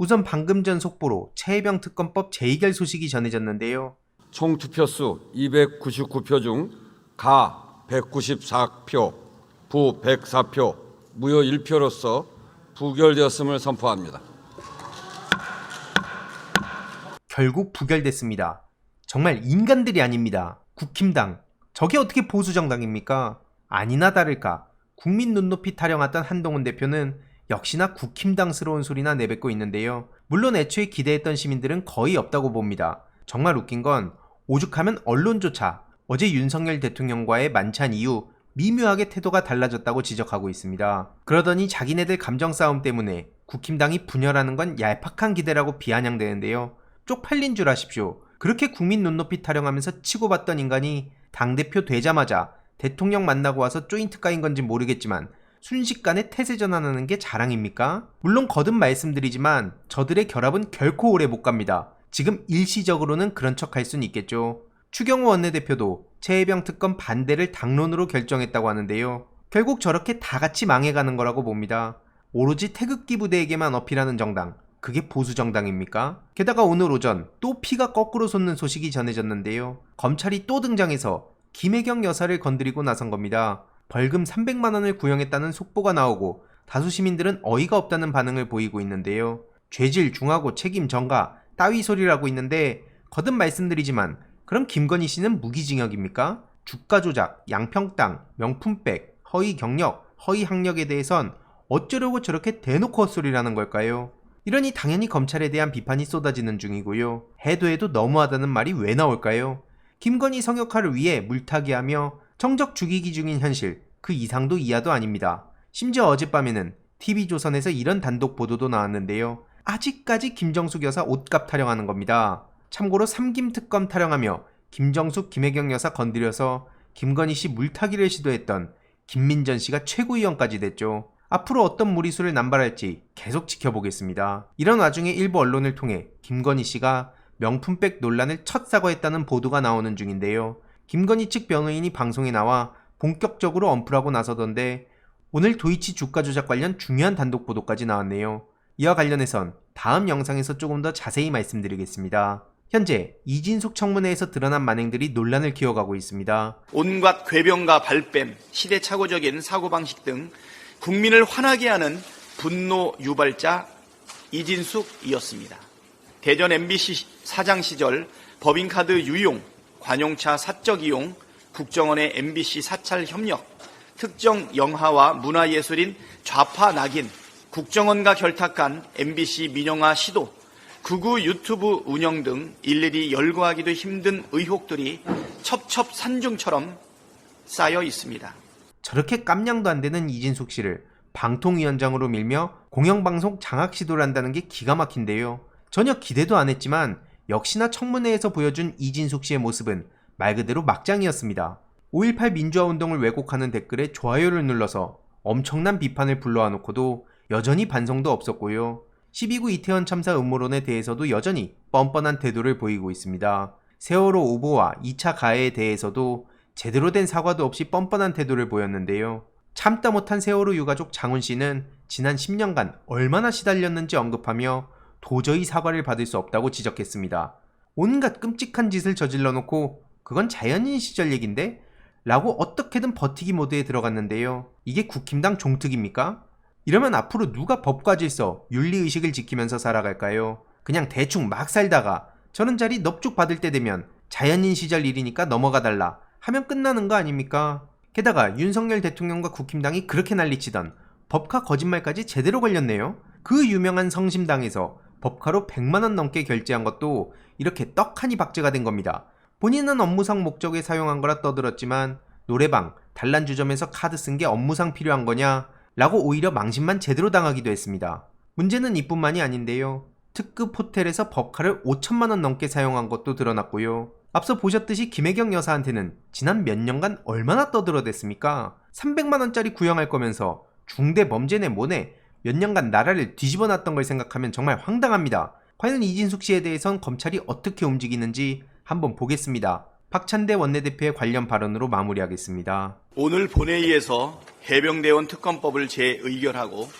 우선 방금 전 속보로 최혜병 특검법 재의결 소식이 전해졌는데요. 총 투표수 299표 중 가 194표, 부 104표, 무효 1표로서 부결되었음을 선포합니다. 결국 부결됐습니다. 정말 인간들이 아닙니다. 국힘당. 저게 어떻게 보수정당입니까? 아니나 다를까. 국민 눈높이 타령하던 한동훈 대표는 역시나 국힘당스러운 소리나 내뱉고 있는데요. 물론 애초에 기대했던 시민들은 거의 없다고 봅니다. 정말 웃긴 건 오죽하면 언론조차 어제 윤석열 대통령과의 만찬 이후 미묘하게 태도가 달라졌다고 지적하고 있습니다. 그러더니 자기네들 감정 싸움 때문에 국힘당이 분열하는 건 얄팍한 기대라고 비아냥대는데요. 쪽팔린 줄 아십시오. 그렇게 국민 눈높이 타령하면서 치고받던 인간이 당대표 되자마자 대통령 만나고 와서 조인트 까인 건지 모르겠지만 순식간에 태세 전환하는 게 자랑입니까? 물론 거듭 말씀드리지만 저들의 결합은 결코 오래 못 갑니다. 지금 일시적으로는 그런 척할 수는 있겠죠. 추경호 원내대표도 최혜병 특검 반대를 당론으로 결정했다고 하는데요. 결국 저렇게 다 같이 망해가는 거라고 봅니다. 오로지 태극기 부대에게만 어필하는 정당. 그게 보수 정당입니까? 게다가 오늘 오전 또 피가 거꾸로 솟는 소식이 전해졌는데요. 검찰이 또 등장해서 김혜경 여사를 건드리고 나선 겁니다. 벌금 300만 원을 구형했다는 속보가 나오고 다수 시민들은 어이가 없다는 반응을 보이고 있는데요. 죄질 중하고 책임 전가 따위 소리라고 있는데 거듭 말씀드리지만 그럼 김건희 씨는 무기징역입니까? 주가 조작, 양평 땅, 명품백, 허위 경력, 허위 학력에 대해선 어쩌려고 저렇게 대놓고 헛소리라는 걸까요? 이러니 당연히 검찰에 대한 비판이 쏟아지는 중이고요. 해도 해도 너무하다는 말이 왜 나올까요? 김건희 성역화를 위해 물타기 하며 정적 죽이기 중인 현실, 그 이상도 이하도 아닙니다. 심지어 어젯밤에는 TV조선에서 이런 단독 보도도 나왔는데요. 아직까지 김정숙 여사 옷값 타령하는 겁니다. 참고로 삼김 특검 타령하며 김정숙, 김혜경 여사 건드려서 김건희 씨 물타기를 시도했던 김민전 씨가 최고위원까지 됐죠. 앞으로 어떤 무리수를 남발할지 계속 지켜보겠습니다. 이런 와중에 일부 언론을 통해 김건희 씨가 명품백 논란을 첫 사과했다는 보도가 나오는 중인데요. 김건희 측 변호인이 방송에 나와 본격적으로 언플하고 나서던데 오늘 도이치 주가 조작 관련 중요한 단독 보도까지 나왔네요. 이와 관련해선 다음 영상에서 조금 더 자세히 말씀드리겠습니다. 현재 이진숙 청문회에서 드러난 만행들이 논란을 키워가고 있습니다. 온갖 궤변과 발뺌, 시대착오적인 사고방식 등 국민을 화나게 하는 분노 유발자 이진숙이었습니다. 대전 MBC 사장 시절 법인카드 유용, 관용차 사적 이용, 국정원의 MBC 사찰 협력, 특정 영화와 문화예술인 좌파 낙인, 국정원과 결탁한 MBC 민영화 시도, 극우 유튜브 운영 등 일일이 열거하기도 힘든 의혹들이 첩첩산중처럼 쌓여 있습니다. 저렇게 깜냥도 안 되는 이진숙 씨를 방통위원장으로 밀며 공영방송 장악 시도를 한다는 게 기가 막힌데요. 전혀 기대도 안 했지만 역시나 청문회에서 보여준 이진숙 씨의 모습은 말 그대로 막장이었습니다. 5.18 민주화 운동을 왜곡하는 댓글에 좋아요를 눌러서 엄청난 비판을 불러와 놓고도 여전히 반성도 없었고요. 12구 이태원 참사 음모론에 대해서도 여전히 뻔뻔한 태도를 보이고 있습니다. 세월호 오보와 2차 가해에 대해서도 제대로 된 사과도 없이 뻔뻔한 태도를 보였는데요. 참다 못한 세월호 유가족 장훈 씨는 지난 10년간 얼마나 시달렸는지 언급하며 도저히 사과를 받을 수 없다고 지적했습니다. 온갖 끔찍한 짓을 저질러 놓고 그건 자연인 시절 얘긴데? 라고 어떻게든 버티기 모드에 들어갔는데요. 이게 국힘당 종특입니까? 이러면 앞으로 누가 법과 질서, 윤리의식을 지키면서 살아갈까요? 그냥 대충 막 살다가 저런 자리 넙죽 받을 때 되면 자연인 시절 일이니까 넘어가 달라 하면 끝나는 거 아닙니까? 게다가 윤석열 대통령과 국힘당이 그렇게 난리치던 법카 거짓말까지 제대로 걸렸네요. 그 유명한 성심당에서 법카로 100만원 넘게 결제한 것도 이렇게 떡하니 박제가 된 겁니다. 본인은 업무상 목적에 사용한 거라 떠들었지만 노래방, 단란주점에서 카드 쓴 게 업무상 필요한 거냐? 라고 오히려 망신만 제대로 당하기도 했습니다. 문제는 이뿐만이 아닌데요. 특급 호텔에서 법카를 5천만원 넘게 사용한 것도 드러났고요. 앞서 보셨듯이 김혜경 여사한테는 지난 몇 년간 얼마나 떠들어댔습니까? 300만원짜리 구형할 거면서 중대 범죄네 뭐네 몇 년간 나라를 뒤집어 놨던 걸 생각하면 정말 황당합니다. 과연 이진숙 씨에 대해선 검찰이 어떻게 움직이는지 한번 보겠습니다. 박찬대 원내대표의 관련 발언으로 마무리하겠습니다. 오늘 본회의에서 해병대원 특검법을 재의결하고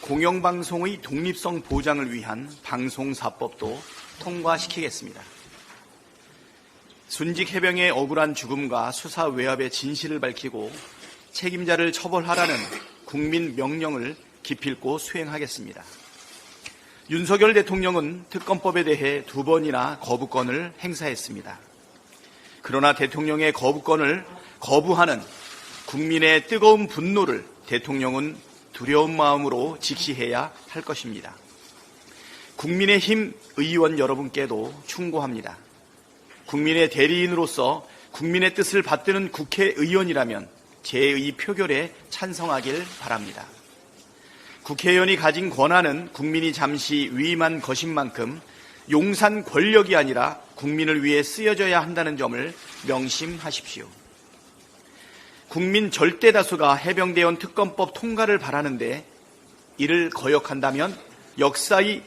공영방송의 독립성 보장을 위한 방송사법도 통과시키겠습니다. 순직 해병의 억울한 죽음과 수사 외압의 진실을 밝히고 책임자를 처벌하라는 국민 명령을 기필코 수행하겠습니다. 윤석열 대통령은 특검법에 대해 두 번이나 거부권을 행사했습니다. 그러나 대통령의 거부권을 거부하는 국민의 뜨거운 분노를 대통령은 두려운 마음으로 직시해야 할 것입니다. 국민의힘 의원 여러분께도 충고합니다. 국민의 대리인으로서 국민의 뜻을 받드는 국회의원이라면 제의 표결에 찬성하길 바랍니다. 국회의원이 가진 권한은 국민이 잠시 위임한 것인 만큼 용산 권력이 아니라 국민을 위해 쓰여져야 한다는 점을 명심하십시오. 국민 절대 다수가 해병대원 특검법 통과를 바라는데 이를 거역한다면 역사의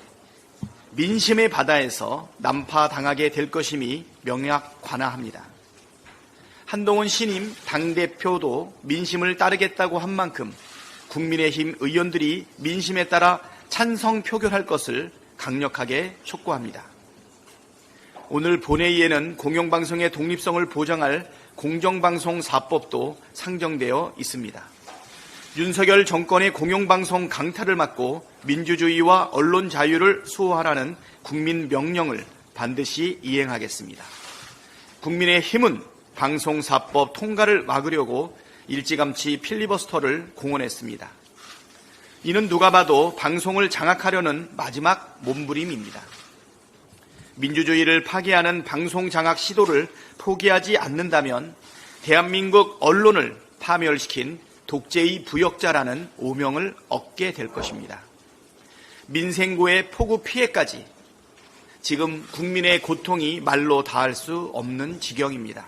민심의 바다에서 난파당하게 될 것임이 명약관화합니다. 한동훈 신임 당대표도 민심을 따르겠다고 한 만큼 국민의힘 의원들이 민심에 따라 찬성 표결할 것을 강력하게 촉구합니다. 오늘 본회의에는 공영방송의 독립성을 보장할 공정방송사법도 상정되어 있습니다. 윤석열 정권의 공영방송 강탈을 막고 민주주의와 언론 자유를 수호하라는 국민 명령을 반드시 이행하겠습니다. 국민의 힘은 방송사법 통과를 막으려고 일찌감치 필리버스터를 공언했습니다. 이는 누가 봐도 방송을 장악하려는 마지막 몸부림입니다. 민주주의를 파괴하는 방송 장악 시도를 포기하지 않는다면 대한민국 언론을 파멸시킨 독재의 부역자라는 오명을 얻게 될 것입니다. 민생고의 폭우 피해까지 지금 국민의 고통이 말로 다할 수 없는 지경입니다.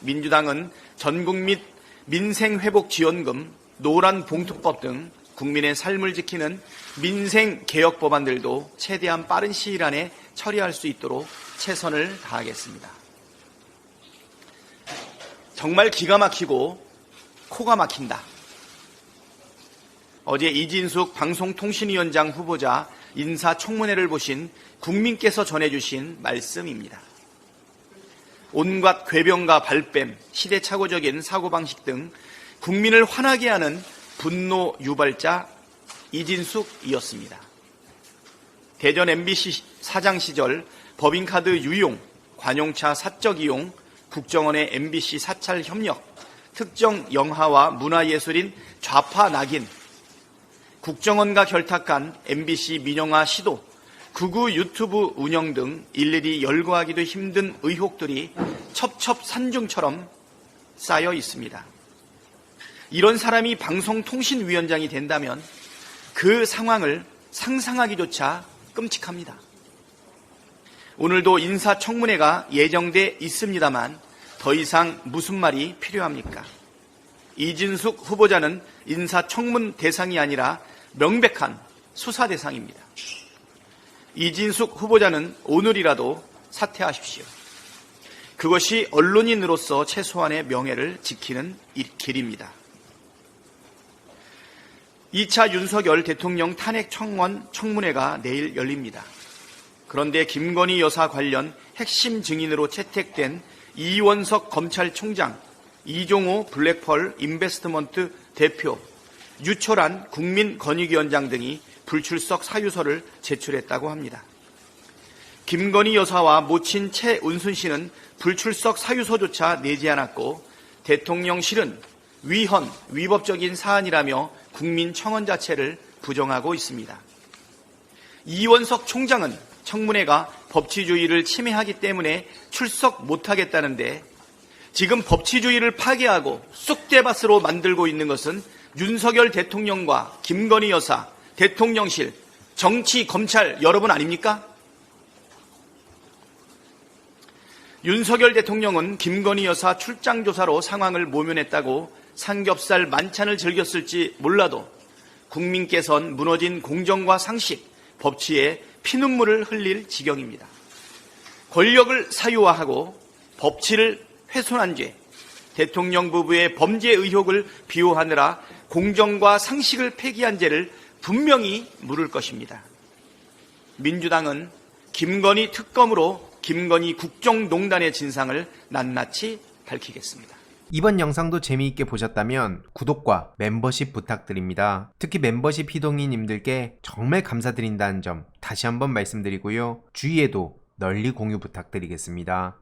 민주당은 전국 및 민생회복지원금, 노란봉투법 등 국민의 삶을 지키는 민생 개혁 법안들도 최대한 빠른 시일 안에 처리할 수 있도록 최선을 다하겠습니다. 정말 기가 막히고 코가 막힌다. 어제 이진숙 방송통신위원장 후보자 인사청문회를 보신 국민께서 전해주신 말씀입니다. 온갖 궤변과 발뺌, 시대착오적인 사고방식 등 국민을 화나게 하는 분노 유발자 이진숙이었습니다. 대전 MBC 사장 시절 법인카드 유용, 관용차 사적 이용, 국정원의 MBC 사찰 협력, 특정 영화와 문화예술인 좌파 낙인, 국정원과 결탁한 MBC 민영화 시도, 극우 유튜브 운영 등 일일이 열거하기도 힘든 의혹들이 첩첩산중처럼 쌓여 있습니다. 이런 사람이 방송통신위원장이 된다면 그 상황을 상상하기조차 끔찍합니다. 오늘도 인사청문회가 예정돼 있습니다만 더 이상 무슨 말이 필요합니까? 이진숙 후보자는 인사청문 대상이 아니라 명백한 수사 대상입니다. 이진숙 후보자는 오늘이라도 사퇴하십시오. 그것이 언론인으로서 최소한의 명예를 지키는 길입니다. 2차 윤석열 대통령 탄핵 청원 청문회가 내일 열립니다. 그런데 김건희 여사 관련 핵심 증인으로 채택된 이원석 검찰총장, 이종호 블랙펄 인베스트먼트 대표, 유철한 국민권익위원장 등이 불출석 사유서를 제출했다고 합니다. 김건희 여사와 모친 최은순 씨는 불출석 사유서조차 내지 않았고 대통령실은 위헌, 위법적인 사안이라며 국민 청원 자체를 부정하고 있습니다. 이원석 총장은 청문회가 법치주의를 침해하기 때문에 출석 못하겠다는데 지금 법치주의를 파괴하고 쑥대밭으로 만들고 있는 것은 윤석열 대통령과 김건희 여사, 대통령실, 정치, 검찰 여러분 아닙니까? 윤석열 대통령은 김건희 여사 출장 조사로 상황을 모면했다고 삼겹살 만찬을 즐겼을지 몰라도 국민께선 무너진 공정과 상식, 법치에 피눈물을 흘릴 지경입니다. 권력을 사유화하고 법치를 훼손한 죄, 대통령 부부의 범죄 의혹을 비호하느라 공정과 상식을 폐기한 죄를 분명히 물을 것입니다. 민주당은 김건희 특검으로 김건희 국정농단의 진상을 낱낱이 밝히겠습니다. 이번 영상도 재미있게 보셨다면 구독과 멤버십 부탁드립니다. 특히 멤버십 희동이님들께 정말 감사드린다는 점 다시 한번 말씀드리고요. 주위에도 널리 공유 부탁드리겠습니다.